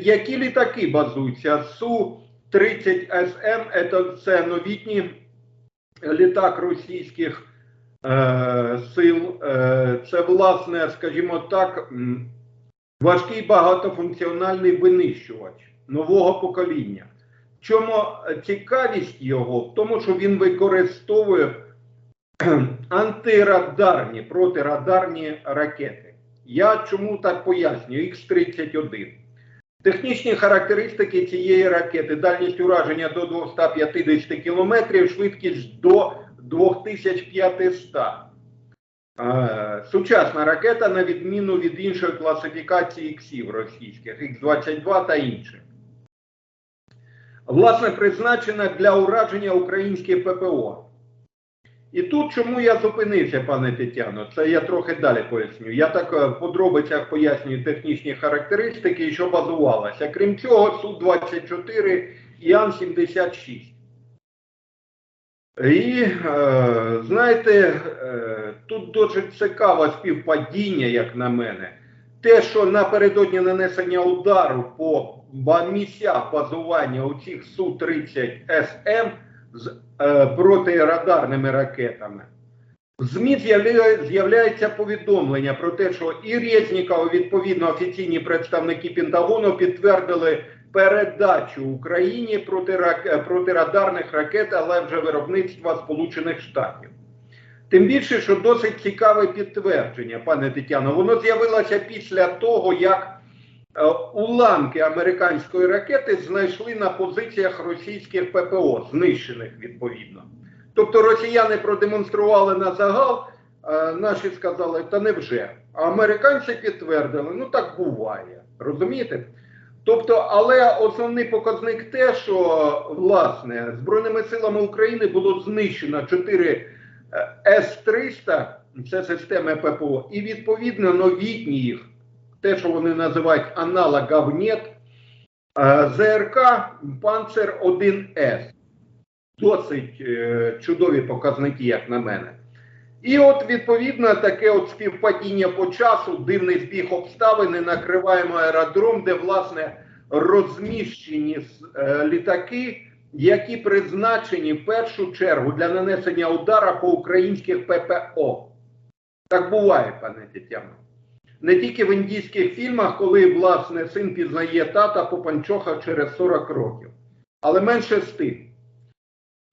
які літаки базуються? Су-30СМ це, це новітній літак російських е, сил. Е, це, власне, скажімо так, важкий багатофункціональний винищувач нового покоління. Чому цікавість його? В тому, що він використовує антирадарні, протирадарні ракети. Я чому так пояснюю? Х-31. Технічні характеристики цієї ракети: дальність ураження до 250 км, швидкість до 2500. Е, Сучасна ракета, на відміну від іншої класифікації іксів російських, Х-22 та інших. Власне, призначена для ураження українських ППО. І тут чому я зупинився, пане Тетяно, це я трохи далі поясню. Я так е, в подробицях пояснюю технічні характеристики, що базувалося. Крім цього, Су-24 і Ан-76. І е, знаєте, е, тут досить цікаве співпадіння, як на мене. Те, що напередодні нанесення удару по місцях базування у цих Су-30СМ з е, протирадарними ракетами. В ЗМІ з'являється повідомлення про те, що і Резніков, відповідно офіційні представники Пентагону підтвердили передачу Україні протирак- протирадарних ракет, але вже виробництва Сполучених Штатів. Тим більше, що досить цікаве підтвердження, пане Тетяно, воно з'явилося після того, як е, уламки американської ракети знайшли на позиціях російських ППО, знищених відповідно. Тобто росіяни продемонстрували на загал, е, наші сказали, та невже. А американці підтвердили, ну так буває. Розумієте? Тобто, але основний показник те, що власне Збройними силами України було знищено 4 е, С-300, це системи ППО, і відповідно новітні їх, те, що вони називають аналогов НЕТ, е, ЗРК Панцер 1С. Досить е, чудові показники, як на мене. І от відповідно таке от співпадіння по часу, дивний збіг обставин, і накриваємо аеродром, де власне розміщені е, літаки, які призначені в першу чергу для нанесення удара по українських ППО. Так буває, пане Тетяно. Не тільки в індійських фільмах, коли власне син пізнає тата по панчохах через 40 років, але менше з тим.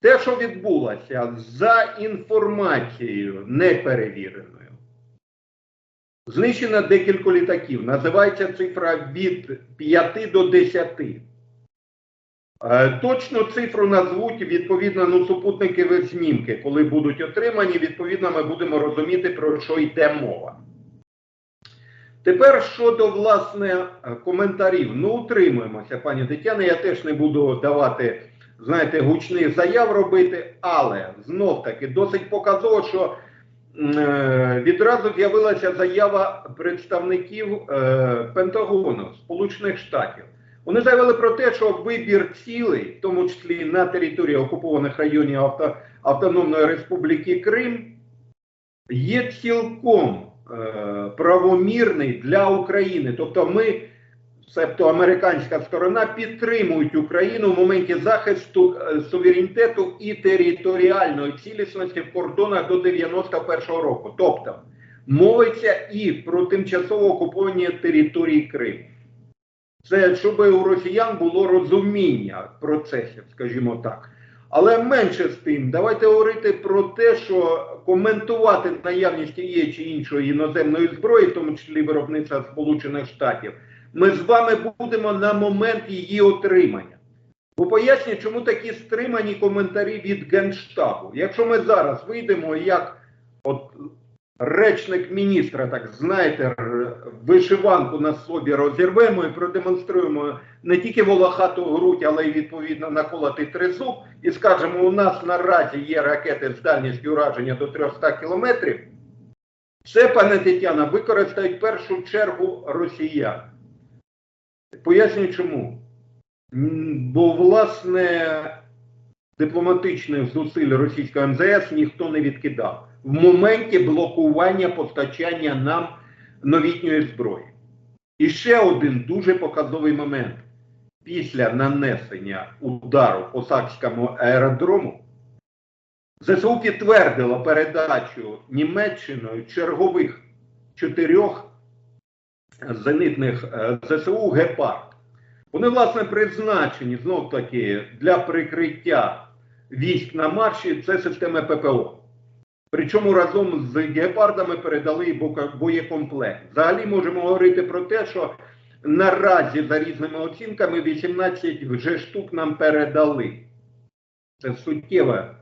Те, що відбулося за інформацією неперевіреною, знищено декілька літаків. Називається цифра від 5 до 10. Е, Точну цифру назвуть відповідно ну, супутникові знімки, коли будуть отримані, відповідно, ми будемо розуміти, про що йде мова. Тепер щодо власне коментарів. Ну, утримуємося, пані Тетяна. Я теж не буду давати, знаєте, гучних заяв робити, але знов таки досить показово, що е, відразу з'явилася заява представників е, Пентагону Сполучених Штатів. Вони заявили про те, що вибір цілей, в тому числі на території окупованих районів Авто, Автономної Республіки Крим, є цілком правомірний для України. Тобто ми, себто американська сторона, підтримують Україну в моменті захисту е, суверенітету і територіальної цілісності в кордонах до 91-го року. Тобто мовиться і про тимчасово окуповані території Криму. Це щоб у росіян було розуміння процесів, скажімо так. Але менше з тим, давайте говорити про те, що коментувати наявність тієї чи іншої іноземної зброї, в тому числі виробництва Сполучених Штатів, ми з вами будемо на момент її отримання. Бо поясню, чому такі стримані коментарі від Генштабу. Якщо ми зараз вийдемо як от речник міністра, так знаєте, вишиванку на собі розірвемо і продемонструємо не тільки волохату грудь, але й відповідно наколотий тризуб, і скажемо, у нас наразі є ракети з дальністю ураження до 300 кілометрів. Це, пане Тетяна, використають першу чергу росіян. Поясню чому. Бо, власне, дипломатичних зусиль російського МЗС ніхто не відкидав в моменті блокування постачання нам новітньої зброї. І ще один дуже показовий момент. Після нанесення удару по Сакському аеродрому ЗСУ підтвердило передачу Німеччиною чергових чотирьох зенитних е, ЗСУ Гепард. Вони, власне, призначені знов таки для прикриття військ на марші. Це системи ППО. Причому разом з гепардами передали боєкомплект. Взагалі можемо говорити про те, що наразі за різними оцінками 18 вже штук нам передали. Це суттєве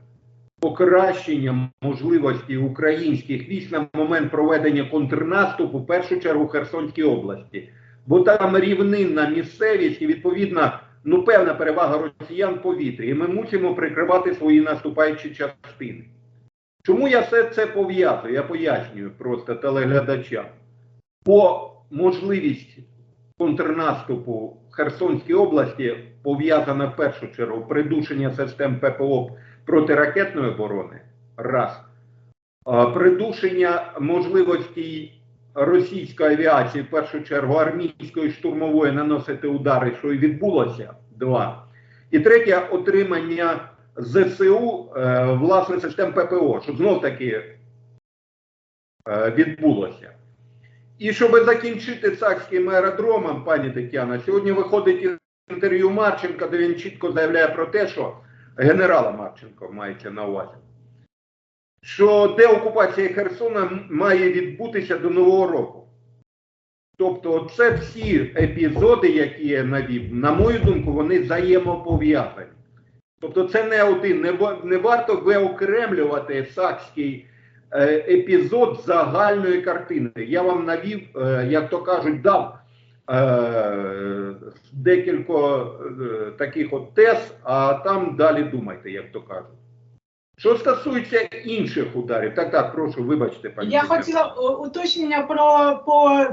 покращення можливості українських військ на момент проведення контрнаступу, в першу чергу в Херсонській області. Бо там рівнинна місцевість і відповідно ну, певна перевага росіян в повітрі. І ми мусимо прикривати свої наступаючі частини. Чому я все це пов'язую? Я пояснюю просто телеглядачам. Бо можливість контрнаступу в Херсонській області пов'язана в першу чергу придушення систем ППО протиракетної оборони. Раз. Придушення можливості російської авіації, в першу чергу армійської штурмової, наносити удари, що і відбулося. Два. І третє отримання ЗСУ е, власне систем ППО, щоб знов таки е, відбулося. І щоб закінчити Сакським аеродромом, пані Тетяна, сьогодні виходить інтерв'ю Марченка, де він чітко заявляє про те, що генерала Марченко мається на увазі, що деокупація Херсона має відбутися до Нового року. Тобто, це всі епізоди, які я навів, на мою думку, вони взаємопов'язані. Тобто, це не один, не, не варто виокремлювати сакський е, епізод загальної картини. Я вам навів, е, як то кажуть, дав е, декілька таких от тез, а там далі думайте, як то кажуть. Що стосується інших ударів, так, так, прошу, вибачте, пані. Я хотіла уточнення про по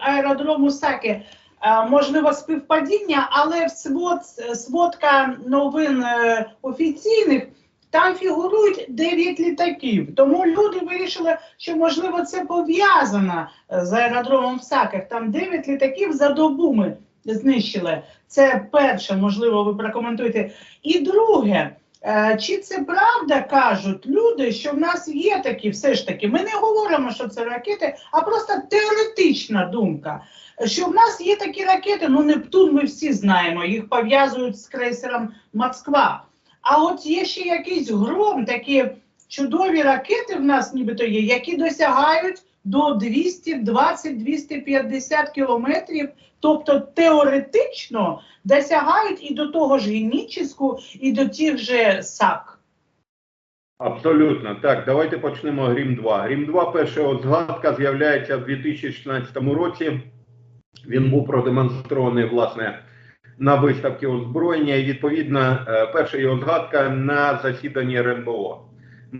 аеродрому Саки. Е, Можливо, співпадіння, але свод, сводка новин е, офіційних там фігурують 9 літаків. Тому люди вирішили, що можливо це пов'язано е, з аеродромом в Саках. Там 9 літаків за добу ми знищили. Це перше, можливо, ви прокоментуєте. І друге. Е, Чи це правда кажуть люди, що в нас є такі, все ж таки, ми не говоримо, що це ракети, а просто теоретична думка, що в нас є такі ракети, ну Нептун ми всі знаємо, їх пов'язують з крейсером Москва. А от є ще якийсь гром, такі чудові ракети в нас нібито є, які досягають до 220-250 кілометрів, тобто теоретично досягають і до того ж Геніческу, і до тих же САК. Абсолютно так. Давайте почнемо Грім 2. Грім 2 перша згадка з'являється в 2016 році. Він був продемонстрований власне на виставці озброєння, і відповідно е, перша його згадка на засіданні РНБО.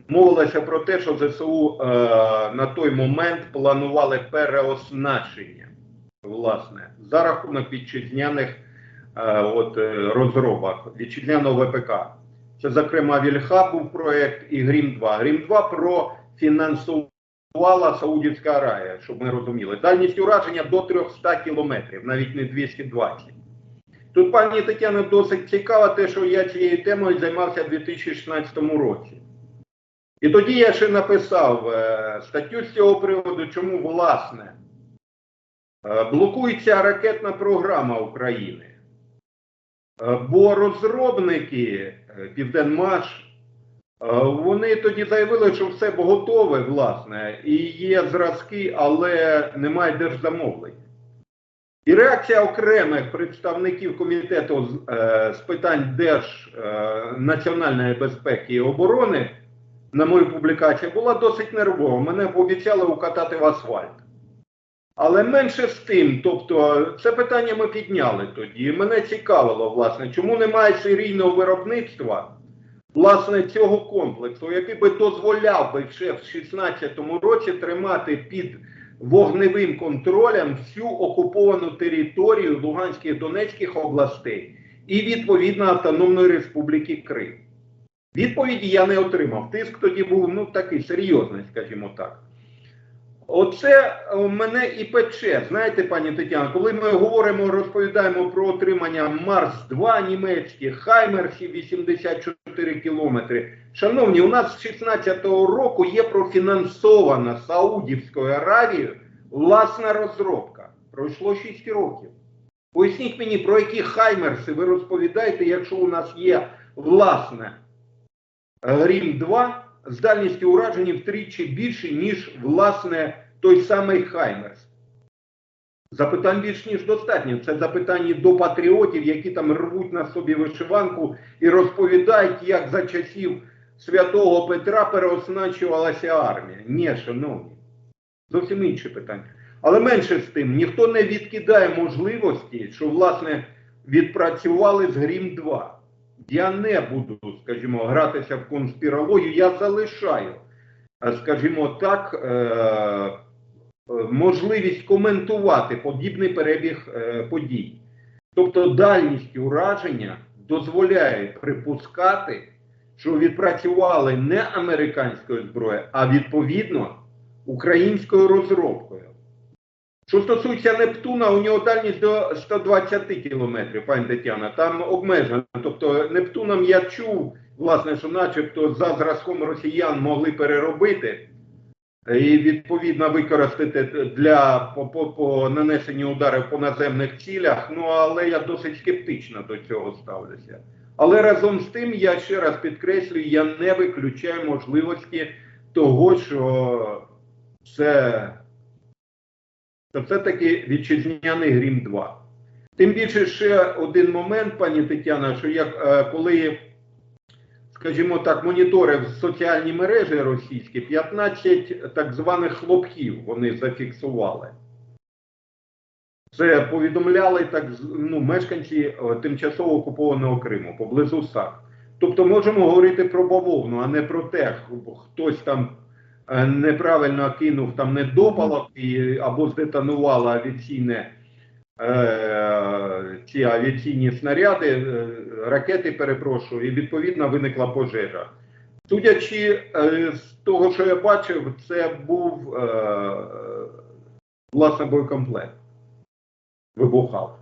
Мовилося про те, що ЗСУ е, на той момент планували переоснащення власне за рахунок вітчизняних е, от, е, розробок вітчизняного ВПК. Це, зокрема, Вільха був проєкт і Грім 2. Грім 2 профінансувала Саудівська Аравія, щоб ми розуміли. Дальність ураження до 300 кілометрів, навіть не 220. Тут, пані Тетяно, досить цікаво те, що я цією темою займався в 2016 році. І тоді я ще написав е, статтю з цього приводу, чому власне е, блокується ракетна програма України. Е, Бо розробники е, Південмаш, е, вони тоді заявили, що все готове, власне, і є зразки, але немає держзамовлень. І реакція окремих представників комітету з, е, з питань Держ е, національної безпеки і оборони на мою публікацію була досить нервова. Мене пообіцяли укатати в асфальт. Але менше з тим, тобто це питання ми підняли тоді. Мене цікавило, власне, чому немає серійного виробництва власне цього комплексу, який би дозволяв би ще в 2016 році тримати під вогневим контролем всю окуповану територію Луганських і Донецьких областей і відповідно Автономної Республіки Крим. Відповіді я не отримав. Тиск тоді був ну такий серйозний, скажімо так. Оце е, мене і пече. Знаєте, пані Тетяно, коли ми говоримо, розповідаємо про отримання Марс-2 німецьких, Хаймерсів 84 кілометри. Шановні, у нас з 16-го року є профінансована Саудівською Аравією власна розробка. Пройшло 6 років. Поясніть мені, про які Хаймерси ви розповідаєте, якщо у нас є власне Рім 2 з дальністю ураження втричі більше, ніж власне той самий Хаймерс. Запитань більш ніж достатньо. Це запитання до патріотів, які там рвуть на собі вишиванку і розповідають, як за часів святого Петра переоснащувалася армія. Ні, шановні, зовсім інше питання. Але менше з тим, ніхто не відкидає можливості, що власне відпрацювали з Грім 2. Я не буду, скажімо, гратися в конспірологію, я залишаю, е, скажімо так, е, е, можливість коментувати подібний перебіг подій. Тобто дальність ураження дозволяє припускати, що відпрацювали не американською зброєю, а відповідно українською розробкою. Що стосується Нептуна, у нього дальність до 120 кілометрів, пані Тетяна, там обмежено. Тобто Нептуном я чув, власне, що начебто за зразком росіян могли переробити і відповідно використати для по, по, по нанесенню ударів по наземних цілях. Ну але я досить скептично до цього ставлюся. Але разом з тим я ще раз підкреслюю, я не виключаю можливості того, що це це все-таки вітчизняний Грім 2. Тим більше ще один момент, пані Тетяна, що як е, коли, скажімо так, моніторив соціальні мережі російські, 15 так званих хлопків вони зафіксували. Це повідомляли так ну, мешканці е, тимчасово окупованого Криму поблизу САК. Тобто можемо говорити про бавовну, а не про те, хтось там неправильно кинув там недопалок і, або здетонувало авіаційне е, ці авіаційні снаряди, е, ракети, перепрошую, і відповідно виникла пожежа. Судячи е, з того, що я бачив, це був е, власне боєкомплект. Вибухав.